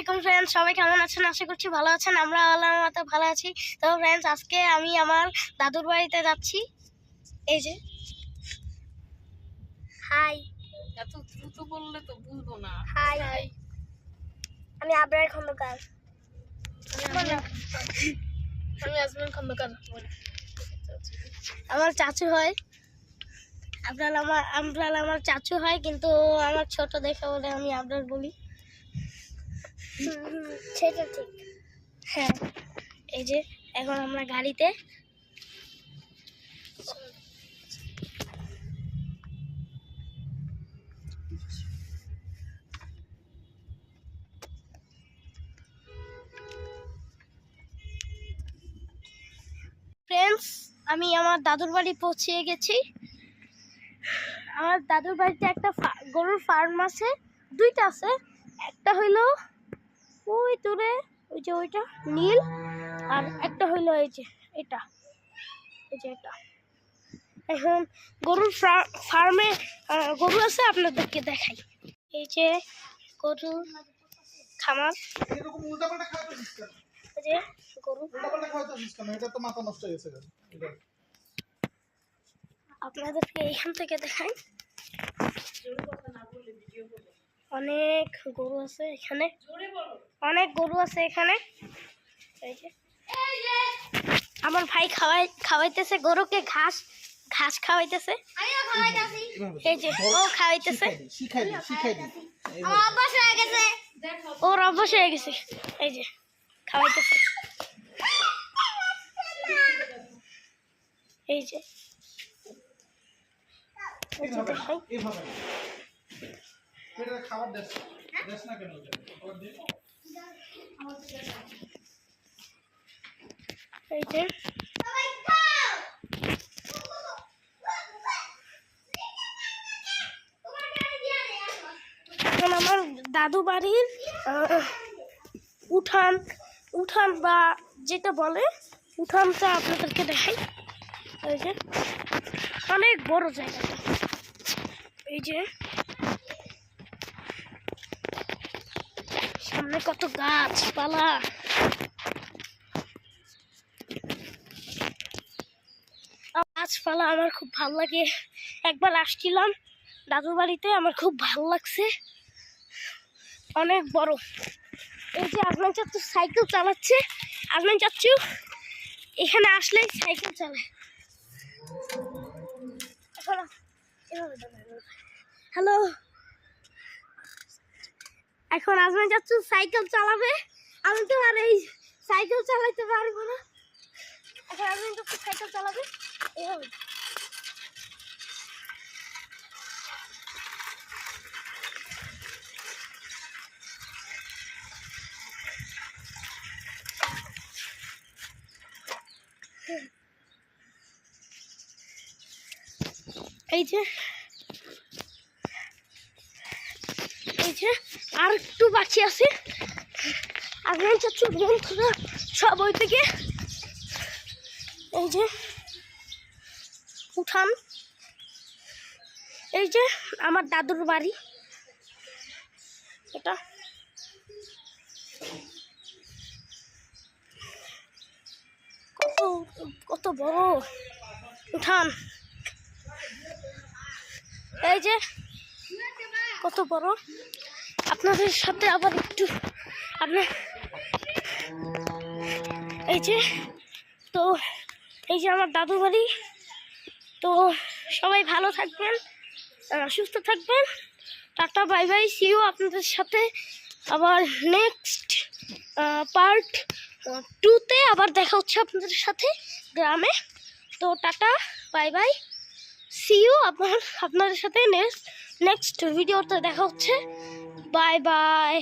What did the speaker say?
আলাইকুম ফ্রেন্ডস সবাই কেমন আছেন? আশা করছি ভালো আছেন। আমরা আল্লাহর মতো ভালো আছি। তো ফ্রেন্ডস আজকে আমি আমার দাদুর বাড়িতে যাচ্ছি। এই যে। হাই এত দ্রুত বললে তো বুঝব না। হাই হাই আমি আবরার খন্দকার। আমি আজমান খন্দকার। আমার চাচু হয়। আবরাল আমার আবরাল আমার চাচু হয় কিন্তু আমার ছোট দেখে বলে আমি আবরাল বলি। সেটা ঠিক। হ্যাঁ এই যে এখন আমরা গাড়িতে ফ্রেন্ডস আমি আমার দাদুর বাড়ি পৌঁছে গেছি। আমার দাদুর বাড়িতে একটা গরুর ফার্ম আছে। দুইটা আছে। একটা হইল ওই দূরে, ওই যে ওইটা, নীল, আর একটা হইল এই যে এটা, এই যে এটা। এখন গরুর ফার্মে গরু আছে, আপনাদেরকে দেখাই। এই যে গরু খামার। যে। আপনাদেরকে এইখান থেকে দেখাই। অনেক গরু আছে এখানে। অনেক গরু আছে এখানে। আমার ভাই খাওয়াই, খাওয়াইতেছে গরুকে, ঘাস ঘাস খাওয়াইতেছে। এই যে, ও খাওয়াইতেছে। ওর অভ্যাস হয়ে গেছে। এই যে, খাওয়াইতেছে। এই যে এই যে এভাবে দেখাই এভাবে এটা খাবার দেশ দেশ না কেন খাবার। এই যে। আমার দাদু বাড়ির উঠান উঠান বা যেটা বলে উঠানটা আপনাদেরকে দেখাই। এই যে অনেক বড় জায়গাটা। এই যে। সামনে কত গাছপালা। গাছপালা আমার খুব ভালো লাগে। একবার আসছিলাম দাদুর বাড়িতে, আমার খুব ভালো লাগছে। অনেক বড়। এই যে আজমান চাচ্চু সাইকেল চালাচ্ছে। আজমান চাচ্চু এখানে আসলেই সাইকেল চালায়। হ্যালো। এখন আজমান চাচ্চু সাইকেল চালাবে। আমি তো আর এই সাইকেল চালাইতে পারব না। এখন আজমান চাচ্চু সাইকেল চালাবে। এভাবে এই যে আর একটু বাকি আছে। আজমান চাচ্ছু বন্ধুরা সব ওই থেকে। এই যে উঠান। এই যে আমার দাদুর বাড়ি। এটা। কত কত বড়। উঠান। এই যে কত বড়। আপনাদের সাথে আবার একটু আপনার এই যে, তো এই যে আমার দাদু বাড়ি। তো সবাই ভালো থাকবেন সুস্থ থাকবেন। টাটা, বাই বাই সিও আপনাদের সাথে আবার নেক্সট পার্ট টুতে আবার দেখা হচ্ছে আপনাদের সাথে গ্রামে। তো টাটা, বাই বাই সিও আপনার, আপনাদের সাথে নেক্সট নেক্সট ভিডিওতে দেখা হচ্ছে। Bye bye